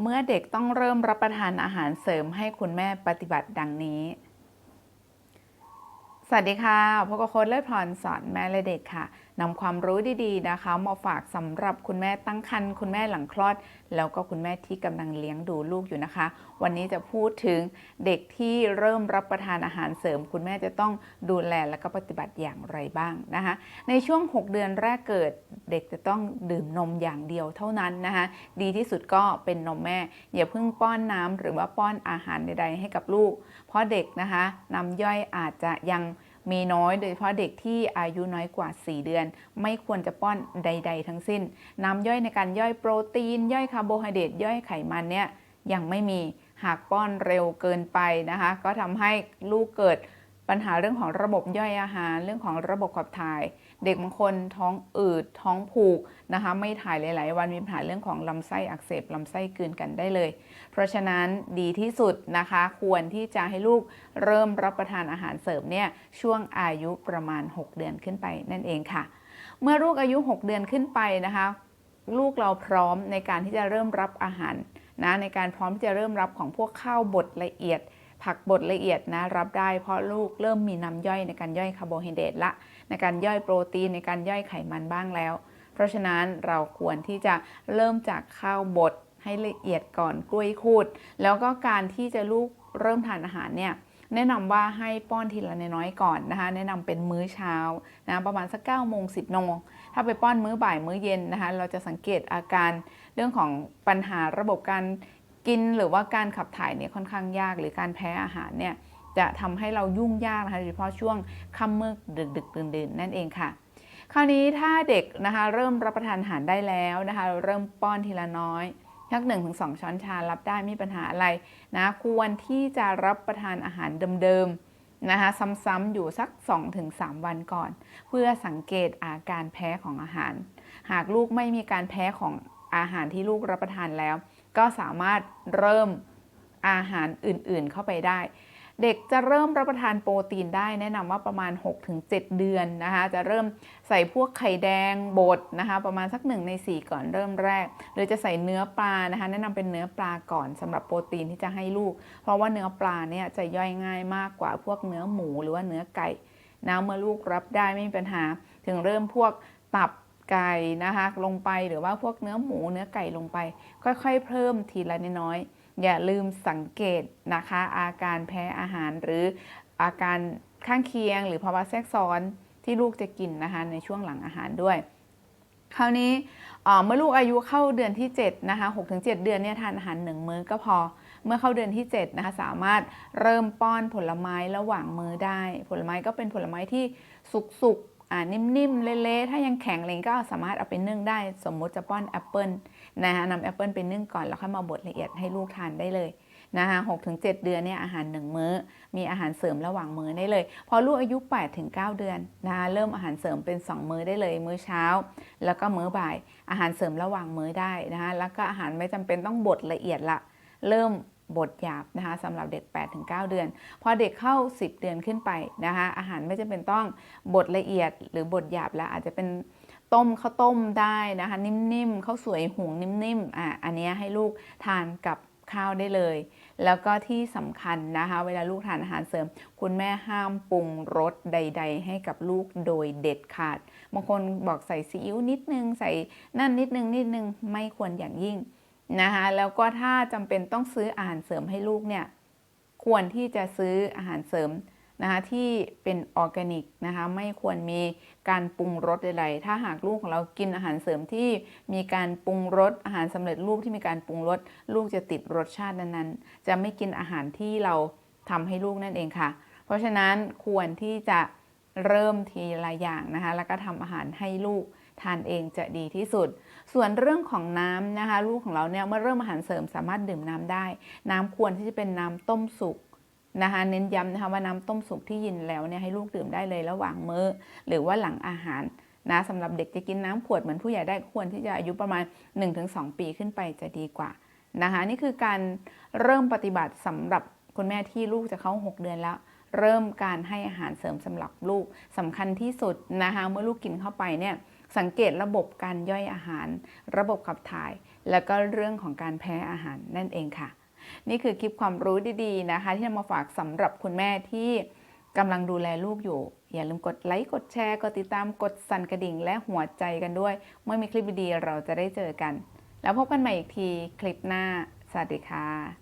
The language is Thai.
เมื่อเด็กต้องเริ่มรับประทานอาหารเสริมให้คุณแม่ปฏิบัติดังนี้ สวัสดีค่ะพบกับโค้ดเลิศพรสอนแม่และเด็กค่ะนำความรู้ดีๆนะคะ มาฝากสำหรับคุณแม่ตั้งครรภ์คุณแม่หลังคลอด แล้วก็คุณแม่ที่กำลังเลี้ยงดูลูกอยู่นะคะ วันนี้จะพูดถึงเด็กที่เริ่มรับประทานอาหารเสริม คุณแม่จะต้องดูแลและก็ปฏิบัติอย่างไรบ้างนะคะ ในช่วง 6 เดือนแรกเกิดเด็กจะต้องดื่มนมอย่างเดียวเท่านั้นนะคะดีที่สุดก็เป็นนมแม่ อย่าเพิ่งป้อนน้ำหรือว่าป้อนอาหารใดๆให้กับลูก เพราะเด็กนะคะน้ำย่อยอาจจะยัง มีน้อยโดยเฉพาะเด็กที่อายุน้อยกว่า 4 เดือน ไม่ควรจะป้อนใด ๆ ทั้งสิ้น น้ำย่อยในการย่อยโปรตีน ย่อยคาร์โบไฮเดรตย่อยไขมันเนี่ยยังไม่มีหากป้อนเร็วเกินไปนะคะ ก็ทำให้ลูกเกิด ปัญหาเรื่องของระบบย่อยอาหาร เรื่องของระบบขับถ่าย เด็กบางคนท้องอืดท้องผูกนะคะ ไม่ถ่ายหลาย ๆ วันมีปัญหาเรื่องของลำไส้อักเสบลำไส้กืนกันได้เลย เพราะฉะนั้นดีที่สุดนะคะ ควรที่จะให้ลูกเริ่มรับประทานอาหารเสริมเนี่ยช่วงอายุประมาณ 6 เดือนขึ้นไปนั่นเองค่ะ เมื่อลูกอายุ 6 เดือนขึ้นไปนะคะ ลูกเราพร้อมในการที่จะเริ่มรับอาหารนะในการพร้อมที่จะเริ่มรับของพวกข้าวบดละเอียด ผักบดละเอียดนะรับได้เพราะลูกเริ่มมีน้ำย่อยในการย่อยคาร์โบไฮเดรตละในการย่อยโปรตีนในการย่อยไขมันบ้างแล้ว เพราะฉะนั้นเราควรที่จะเริ่มจากข้าวบดให้ละเอียดก่อนกล้วยคูด แล้วก็การที่จะลูกเริ่มทานอาหารเนี่ยแนะนำว่าให้ป้อนทีละน้อยก่อนนะคะ แนะนำเป็นมื้อเช้านะประมาณสัก9ก้าโมงสิบโมงถ้าไปป้อนมื้อบ่ายมื้อเย็นนะคะ เราจะสังเกตอาการเรื่องของปัญหาระบบการ กินหรือว่าการขับถ่ายเนี่ยค่อนข้างยากหรือการแพ้อาหารเนี่ยจะทำให้เรายุ่งยากนะคะโดยเฉพาะช่วงค่ำมืดดึกดึกดื่นดื่นนั่นเองค่ะ คราวนี้ถ้าเด็กนะคะเริ่มรับประทานอาหารได้แล้วนะคะเริ่มป้อนทีละน้อยสักหนึ่งถึงสองช้อนชารับได้ไม่มีปัญหาอะไรนะควรที่จะรับประทานอาหารเดิมๆนะคะซ้ำๆอยู่สัก 2-3 วันก่อน เพื่อสังเกตอาการแพ้ของอาหาร หากลูกไม่มีการแพ้ของอาหารที่ลูกรับประทานแล้ว ก็สามารถเริ่มอาหารอื่นๆเข้าไปได้ เด็กจะเริ่มรับประทานโปรตีนได้แนะนำว่าประมาณ 6-7 เดือนนะคะจะเริ่มใส่พวกไข่แดงบดนะคะประมาณสัก 1 ใน 4 ก่อนเริ่มแรก หรือจะใส่เนื้อปลานะคะแนะนำเป็นเนื้อปลาก่อนสำหรับโปรตีนที่จะให้ลูก เพราะว่าเนื้อปลาเนี่ยจะย่อยง่ายมากกว่าพวกเนื้อหมูหรือว่าเนื้อไก่นะเมื่อลูกรับได้ไม่มีปัญหา ถึงเริ่มพวกตับ ไก่นะคะลงไปหรือว่าพวกเนื้อหมูเนื้อไก่ลงไป ค่อยๆ เพิ่มทีละน้อยๆอย่าลืมสังเกตนะคะ อาการแพ้อาหารหรืออาการข้างเคียง หรือภาวะแทรกซ้อนที่ลูกจะกินนะคะในช่วงหลังอาหารด้วย คราวนี้เมื่อลูกอายุเข้าเดือนที่7นะคะ6-7 เดือนเนี่ยทานอาหาร1มื้อก็พอเมื่อเข้าเดือนที่7นะคะสามารถเริ่มป้อนผลไม้ระหว่างมื้อได้ ผลไม้ก็เป็นผลไม้ที่สุกๆ นิ่มๆ เละๆ ถ้ายังแข็งอะไรก็สามารถเอาไปนึ่งได้ สมมุติจะป้อนแอปเปิลนะคะนำแอปเปิลไปนึ่งก่อน แล้วค่อยมาบดละเอียดให้ลูกทานได้เลยนะคะ6-7เดือนเนี่ยอาหาร1มื้อ มีอาหารเสริมระหว่างมื้อได้เลย พอลูกอายุ8-9เดือนนะคะเริ่มอาหารเสริมเป็น 2 มื้อได้เลย มื้อเช้า แล้วก็มื้อบ่าย อาหารเสริมระหว่างมื้อได้นะคะแล้วก็อาหารไม่จำเป็นต้องบดละเอียดละ เริ่ม บดหยาบนะคะสำหรับเด็ก 8-9 เดือน พอเด็กเข้า 10 เดือนขึ้นไปนะคะอาหารไม่จำเป็นต้องบดละเอียดหรือบดหยาบแล้วอาจจะเป็นต้มข้าวต้มได้นะคะ นิ่มๆข้าวสวยหุงนิ่มๆอะอันนี้ให้ลูกทานกับข้าวได้เลย แล้วก็ที่สำคัญนะคะ เวลาลูกทานอาหารเสริม คุณแม่ห้ามปรุงรสใด ๆ ให้กับลูกโดยเด็ดขาดบางคนบอกใส่ซีอิ๊วนิดนึง ใส่นั่นนิดนึงนิดนึงไม่ควรอย่างยิ่ง นะคะแล้วก็ถ้าจำเป็นต้องซื้ออาหารเสริมให้ลูกเนี่ยควรที่จะซื้ออาหารเสริมนะคะที่เป็นออร์แกนิกนะคะไม่ควรมีการปรุงรสใดๆ ถ้าหากลูกของเรากินอาหารเสริมที่มีการปรุงรสอาหารสำเร็จรูปที่มีการปรุงรสลูกจะติดรสชาตินั้นๆ จะไม่กินอาหารที่เราทำให้ลูกนั่นเองค่ะ เพราะฉะนั้นควรที่จะเริ่มทีละอย่างนะคะแล้วก็ทำอาหารให้ลูกทานเองจะดีที่สุด ส่วนเรื่องของน้ำนะคะ ลูกของเราเนี่ยเมื่อเริ่มอาหารเสริมสามารถดื่มน้ำได้ น้ำควรที่จะเป็นน้ำต้มสุกนะคะเน้นย้ำนะคะว่าน้ำต้มสุกที่ยินแล้วเนี่ยให้ลูกดื่มได้เลยระหว่างมื้อ หรือว่าหลังอาหารนะสำหรับเด็กจะกินน้ำขวดเหมือนผู้ใหญ่ได้ควรที่จะอายุประมาณ 1-2 ปีขึ้นไปจะดีกว่านะคะนี่คือการเริ่มปฏิบัติสำหรับคุณแม่ที่ลูกจะเข้า 6 เดือนแล้ว เริ่มการให้อาหารเสริมสำหรับลูกสำคัญที่สุดนะคะเมื่อลูกกินเข้าไปเนี่ย สังเกตระบบการย่อยอาหาร ระบบขับถ่าย แล้วก็เรื่องของการแพ้อาหารนั่นเองค่ะ นี่คือคลิปความรู้ดีๆนะคะ ที่นำมาฝากสำหรับคุณแม่ที่กำลังดูแลลูกอยู่ อย่าลืมกดไลค์กดแชร์กดติดตามกดสั่นกระดิ่ง และหัวใจกันด้วย เมื่อมีคลิปดีๆเราจะได้เจอกัน แล้วพบกันใหม่อีกทีคลิปหน้า สวัสดีค่ะ